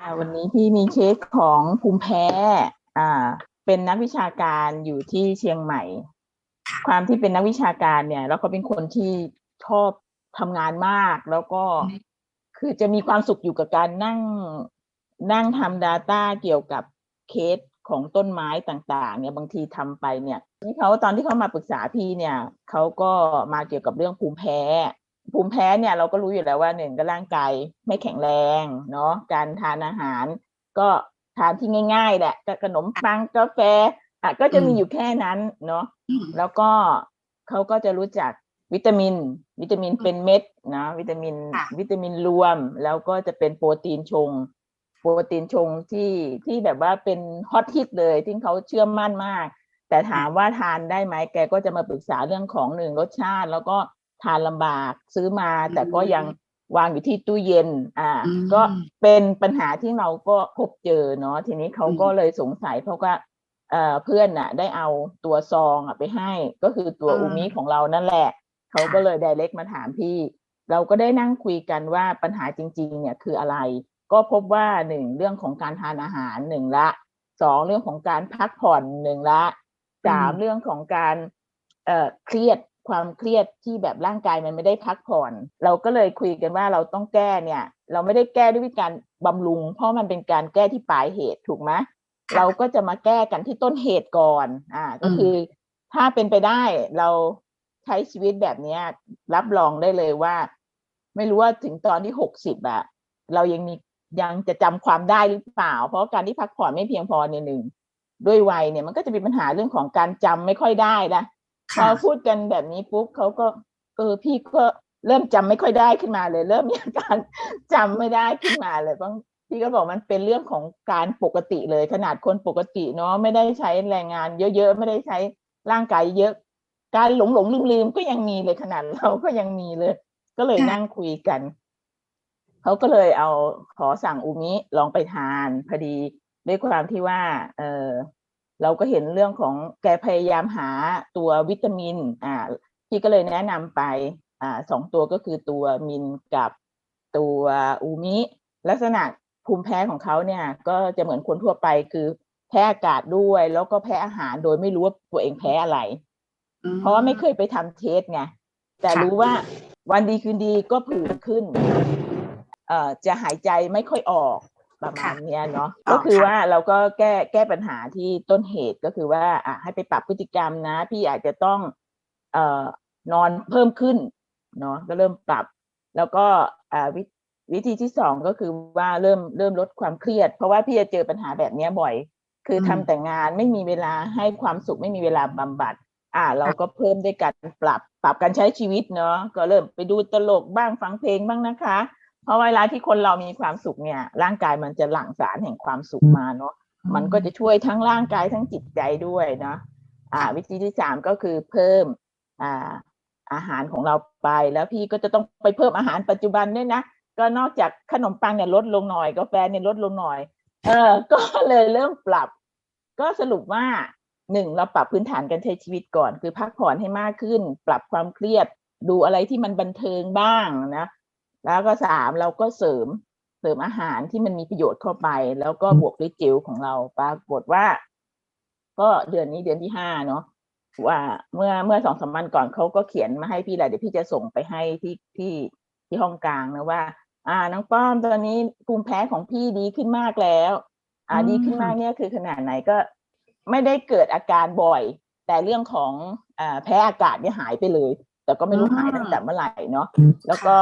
อ่าวันนี้พี่มีเคสของภูมิแพ้ อ่า เป็นนักวิชาการอยู่ที่เชียงใหม่ ความที่เป็นนักวิชาการเนี่ย แล้วก็เป็นคนที่ชอบทำงานมาก แล้วก็คือจะมีความสุขอยู่กับการนั่งนั่งทำ Data เกี่ยวกับเคสของต้นไม้ต่างๆ เนี่ยบางทีทำไปเนี่ยนี่เขาตอนที่เขามาปรึกษาพี่เนี่ยเขาก็มาเกี่ยวกับเรื่องภูมิแพ้ ภูมิแพ้เนี่ยเราก็รู้อยู่แล้วว่าหนึ่งก็ร่างกายไม่แข็งแรงเนาะการทานอาหาร ก็ทานที่ง่าย ๆ แหละก็ขนมปังกาแฟอะก็จะมีอยู่แค่นั้นเนาะอืมแล้วก็เขาก็จะรู้จักวิตามิน วิตามินเป็นเม็ดนะวิตามินค่ะวิตามินรวม แล้วก็จะเป็นโปรตีนชง โปรตีนชงที่ที่แบบว่าเป็นฮอตฮิตเลยที่เขาเชื่อมั่นมาก แต่ถามว่าทานได้ไหมแกก็จะมาปรึกษาเรื่องของหนึ่งรสชาติ แล้วก็ ทานลำบากซื้อมาแต่ก็ยังวางอยู่ที่ตู้เย็น อ่าอืมก็เป็นปัญหาที่เราก็พบเจอเนาะทีนี้เขาก็เลยสงสัยเพราะว่าเอ่อเพื่อนน่ะ ได้เอาตัวซองอะไปให้ ก็คือตัวอืมอูมิของเรานั่นแหละเขาก็เลยไดเรกมาถามพี่ เราก็ได้นั่งคุยกันว่าปัญหาจริง ๆ เนี่ยคืออะไร ก็พบว่าหนึ่งเรื่องของการทานอาหารหนึ่งละสองเรื่องของการพักผ่อนหนึ่งละสามเรื่องของการเอ่อเครียด ความเครียดที่แบบร่างกายมันไม่ได้พักผ่อน เราก็เลยคุยกันว่าเราต้องแก้เนี่ย เราไม่ได้แก้ด้วยวิธีการบำรุง เพราะมันเป็นการแก้ที่ปลายเหตุถูกไหมค่ะเราก็จะมาแก้กันที่ต้นเหตุก่อน อ่า ก็อืมคือถ้าเป็นไปได้เราใช้ชีวิตแบบเนี้ยรับรองได้เลยว่า ไม่รู้ว่าถึงตอนที่หกสิบอะเรายังมียังจะจำความได้หรือเปล่า เพราะการที่พักผ่อนไม่เพียงพอเนี่ยหนึ่งด้วยวัยเนี่ยมันก็จะมีปัญหาเรื่องของการจำไม่ค่อยได้นะ พอค่ะพูดกันแบบนี้ปุ๊บเขาก็ เออพี่ก็เริ่มจำไม่ค่อยได้ขึ้นมาเลย เริ่มมีอาการจำไม่ได้ขึ้นมาเลยบางพี่ก็บอกมันเป็นเรื่องของการปกติเลย ขนาดคนปกติเนาะไม่ได้ใช้แรงงาน เยอะๆไม่ได้ใช้ร่างกายเยอะ การหลงหลงลืมลืมๆก็ยังมีเลยขนาดเราก็ยังมีเลย ก็เลยค่ะนั่งคุยกันเขาก็เลยเอาขอสั่งอูมิลองไปทานพอดีด้วยความที่ว่า เออ เราก็เห็นเรื่องของแกพยายามหาตัววิตามินอ่าพี่ก็เลยแนะนำไปอ่าสองตัวก็คือตัวมินกับตัวอูมิ ลักษณะภูมิแพ้ของเขาเนี่ยก็จะเหมือนคนทั่วไปคือแพ้อากาศด้วย แล้วก็แพ้อาหารโดยไม่รู้ว่าตัวเองแพ้อะไรอืมเพราะว่าไม่เคยไปทำเทสไงแต่ค่ะรู้ว่าวันดีคืนดีก็ผื่นขึ้น เอ่อจะหายใจไม่ค่อยออก ประมาณเนี้ยเนาะอ๋อก็คือค่ะว่าเราก็แก้แก้ปัญหาที่ต้นเหตุก็คือว่าอะให้ไปปรับพฤติกรรมนะ พี่อาจจะต้องเอ่อนอนเพิ่มขึ้นเนาะก็เริ่มปรับ แล้วก็อ่าวิวิธีที่สองก็คือว่าเริ่มเริ่มลดความเครียด เพราะว่าพี่จะเจอปัญหาแบบเนี้ยบ่อย คืออมทำแต่งานไม่มีเวลาให้ความสุขไม่มีเวลาบำบัด อ่า เราก็เพิ่มด้วยการปรับปรับการใช้ชีวิตเนาะก็เริ่มไปดูตลกบ้างฟังเพลงบ้างนะคะเพ ราะเวลาที่คนเรามีความสุขเนี่ย ร่างกายมันจะหลั่งสารแห่งความสุขมาเนาะมันก็จะช่วยทั้งร่างกายทั้งจิตใจด้วยเนาะอ่า วิธีที่สามก็คือเพิ่มอ่าอาหารของเราไปแล้วพี่ก็จะต้องไปเพิ่มอาหารปัจจุบันด้วยนะก็นอกจากขนมปังเนี่ยลดลงหน่อยกาแฟเนี่ยลดลงหน่อย เออ ก็เลยเริ่มปรับ ก็สรุปว่าหนึ่งเราปรับพื้นฐานการใช้ชีวิตก่อน คือพักผ่อนให้มากขึ้น ปรับความเครียด ดูอะไรที่มันบันเทิงบ้างนะ แล้วก็สามเราก็เสริมเสริมอาหารที่มันมีประโยชน์เข้าไป แล้วก็บวกด้วยเจลของเราปรากฏว่า ก็เดือนนี้เดือนที่ห้าเนาะว่าเมื่อเมื่อสองสามวันก่อนเขาก็เขียนมาให้พี่แหละเดี๋ยวพี่จะส่งไปให้ที่ที่ที่ห้องกลางนะว่า อ่าน้องป้อมตอนนี้ภูมิแพ้ของพี่ดีขึ้นมากแล้ว อ่าอืมดีขึ้นมากเนี่ยคือขนาดไหนก็ไม่ได้เกิดอาการบ่อย แต่เรื่องของอ่าแพ้อากาศเนี่ยหายไปเลย แต่ก็ไม่รู้หายตั้งแต่เมื่อไหร่เนาะแล้วก็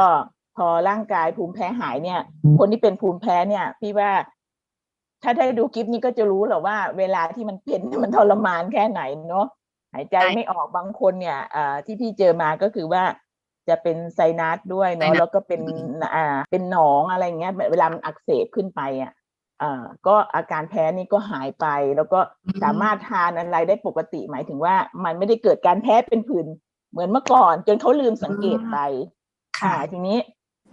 พอร่างกายภูมิแพ้หายเนี่ย คนที่เป็นภูมิแพ้เนี่ย พี่ว่า ถ้าได้ดูคลิปนี้ก็จะรู้แหละว่า เวลาที่มันเป็นมันทรมานแค่ไหนเนาะหายใจใช่ไม่ออกบางคนเนี่ยอ่าที่พี่เจอมาก็คือว่าจะเป็นไซนัสด้วยไซเนาะนัสแล้วก็เป็นอ่าเป็นหนองอะไรเงี้ยเวลามันอักเสบขึ้นไปอะอ่าก็อาการแพ้นี่ก็หายไป แล้วก็อืมสามารถทานอะไรได้ปกติหมายถึงว่า มันไม่ได้เกิดการแพ้เป็นผื่นเหมือนเมื่อก่อน จนเขาลืมสังเกตไปค่ะอ่าทีนี้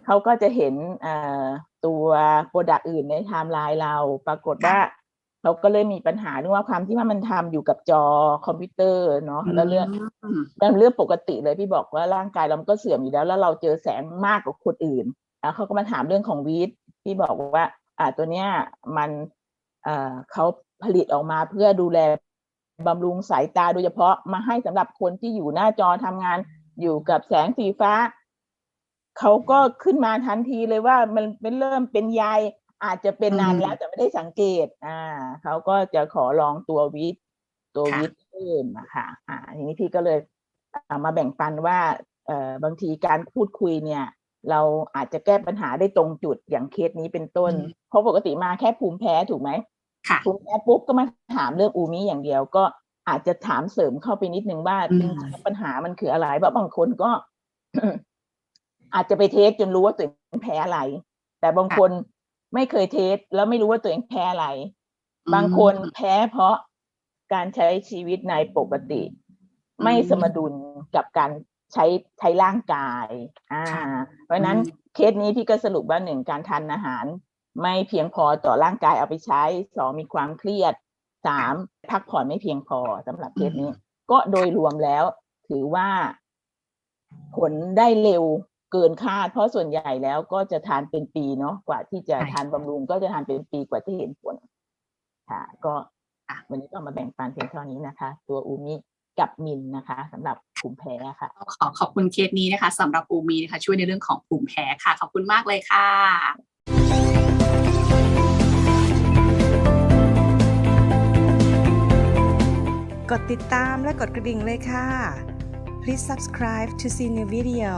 เขาก็จะเห็นเอ่อตัวโปรดักต์อื่นในไทม์ไลน์เรา ปรากฏว่าเขาก็เลยมีปัญหาเรื่องว่าความที่ว่ามันทำอยู่กับจอคอมพิวเตอร์เนาะแล้วเรื่องอืมมันเรื่องปกติเลยพี่บอกว่าร่างกายเรามันก็เสื่อมอยู่แล้ว แล้วเราเจอแสงมากกว่าคนอื่นแล้วเขาก็มาถามเรื่องของวีดพี่บอกว่า อ่าตัวเนี้ยมันเอ่อเขาผลิตออกมาเพื่อดูแลบำรุงสายตาโดยเฉพาะมาให้สำหรับคนที่อยู่หน้าจอทำงานอยู่กับแสงสีฟ้า เขาก็ขึ้นมาทันทีเลยว่ามันเป็นเริ่มเป็นใยอาจจะเป็นนานอืมแล้วแต่ไม่ได้สังเกต อ่า เขาก็จะขอลองตัววิตตัวค่ะวิตเพิ่มอะค่ะอ่าทีนี้พี่ก็เลยเอามาแบ่งปันว่าเอ่อบางทีการพูดคุยเนี่ย เราอาจจะแก้ปัญหาได้ตรงจุดอย่างเคสนี้เป็นต้นอืมเพราะปกติมาแค่ภูมิแพ้ถูกไหมค่ะภูมิแพ้ปุ๊บก็มาถามเรื่องอูมิอย่างเดียวก็อาจจะถามเสริมเข้าไปนิดนึงว่าอืมจริงๆปัญหามันคืออะไรเพราะบางคนก็ อาจจะไปเทสจนรู้ว่าตัวเองแพ้อะไร แต่บางคนไม่เคยเทสแล้วไม่รู้ว่าตัวเองแพ้อะไร บางคนแพ้เพราะการใช้ชีวิตในปกติอืมไม่สมดุลกับการใช้ใช้ร่างกาย อ่าค่ะเพราะฉะนั้นอืมเคสนี้พี่ก็สรุปว่าหนึ่งการทานอาหาร ไม่เพียงพอต่อร่างกายเอาไปใช้สองมีความเครียดสามพักผ่อนไม่เพียงพอสำหรับเคสนี้ ก็โดยรวมแล้ว ถือว่าผลได้เร็ว เกินคาด เพราะส่วนใหญ่แล้วก็จะทานเป็นปีเนาะกว่าที่จะใช่ทานบำรุงก็จะทานเป็นปีกว่าที่เห็นผลค่ะ ก็ค่ะวันนี้ก็มาแบ่งปันเพียงเท่านี้นะคะ ตัวอูมิกับมินนะคะสำหรับภูมิแพ้ค่ะ ขอขอบคุณเคสนี้นะคะสำหรับอูมีนะคะ ช่วยในเรื่องของภูมิแพ้ค่ะ ขอบคุณมากเลยค่ะกดติดตามและกดกระดิ่งเลยค่ะ Please subscribe to see new video